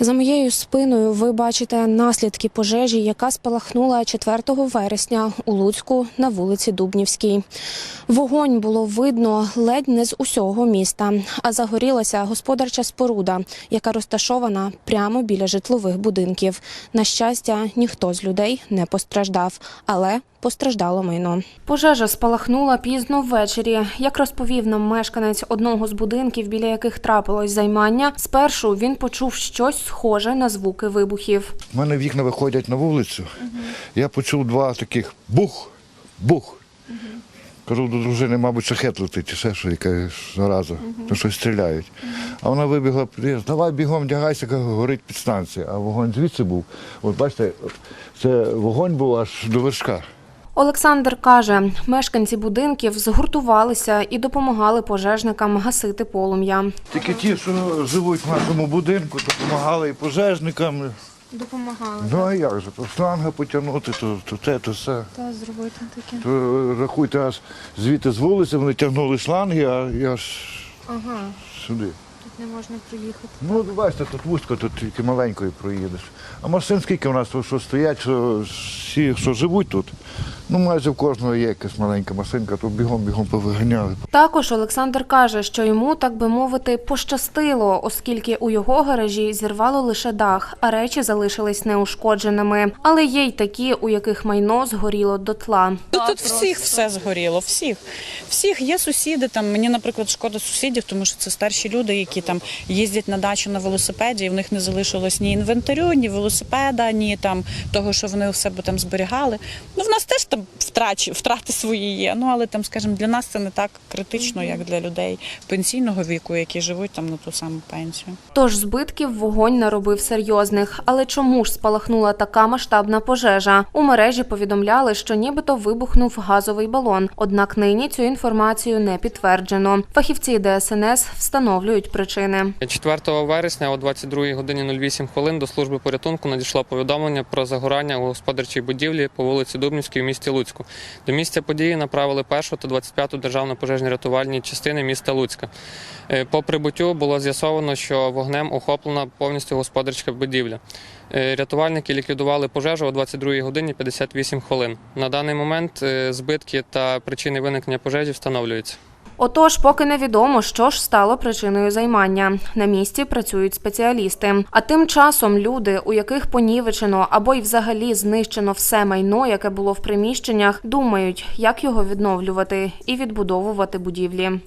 За моєю спиною ви бачите наслідки пожежі, яка спалахнула 4 вересня у Луцьку на вулиці Дубнівській. Вогонь було видно ледь не з усього міста, а загорілася господарча споруда, яка розташована прямо біля житлових будинків. На щастя, ніхто з людей не постраждав, але постраждало майно. Пожежа спалахнула пізно ввечері. Як розповів нам мешканець одного з будинків, біля яких трапилось займання, спершу він почув щось схоже на звуки вибухів. У мене вікна виходять на вулицю. Я почув два таких бух, бух. Кажу до дружини, мабуть, шахет летить, чи ще що, яка зараза, то щось стріляють. А вона вибігла давай бігом вдягайся, горить підстанція. А вогонь звідси був. От бачите, це вогонь був аж до вершка. Олександр каже, мешканці будинків згуртувалися і допомагали пожежникам гасити полум'я. Тільки ті, що живуть в нашому будинку, допомагали і пожежникам. Допомагали Ну а як же, то шланга потягнути, то, то те, то все. та зробити таке. То рахуйте, аж звідти з вулиці вони тягнули шланги, а я ж Ага, сюди. тут не можна приїхати. Ну, бачите, тут вузько, тут тільки маленькою проїдеш. А машин скільки у нас тут, що стоять, що всі, що живуть тут, ну майже в кожного є якась маленька машинка, то бігом-бігом повиганяли. Також Олександр каже, що йому, так би мовити, пощастило, оскільки у його гаражі зірвало лише дах, а речі залишились неушкодженими. Але є й такі, у яких майно згоріло дотла. Тут, тут всіх все згоріло, всіх. Всіх є сусіди. Там мені, наприклад, шкода сусідів, тому що це старші люди, які там їздять на дачу на велосипеді, і в них не залишилось ні інвентарю, ні велосипеда, ні там того, що вони у себе там зберігали. Ну в нас теж там втрач, втрати свої є. Ну але там, скажімо, для нас це не так критично, як для людей пенсійного віку, які живуть там на ту саму пенсію. Тож збитків вогонь наробив серйозних. Але чому ж спалахнула така масштабна пожежа? У мережі повідомляли, що нібито вибухнув газовий балон. Однак нині цю інформацію не підтверджено. Фахівці ДСНС встановлюють причини. 4 вересня о 22 годині 08 хвилин до служби порятунку надійшло повідомлення про загорання у господарчій будівлі по вулиці Дубнівській в місті Луцьку. До місця події направили першу та 25-ту державно пожежні рятувальні частини міста Луцька. Е, По прибуттю було з'ясовано, що вогнем охоплена повністю господарська будівля. Е, Рятувальники ліквідували пожежу о 22 годині 58 хвилин. На даний момент е, збитки та причини виникнення пожежі встановлюються. Отож, поки невідомо, що ж стало причиною займання. На місці працюють спеціалісти. А тим часом люди, у яких понівечено або й взагалі знищено все майно, яке було в приміщеннях, думають, як його відновлювати і відбудовувати будівлі.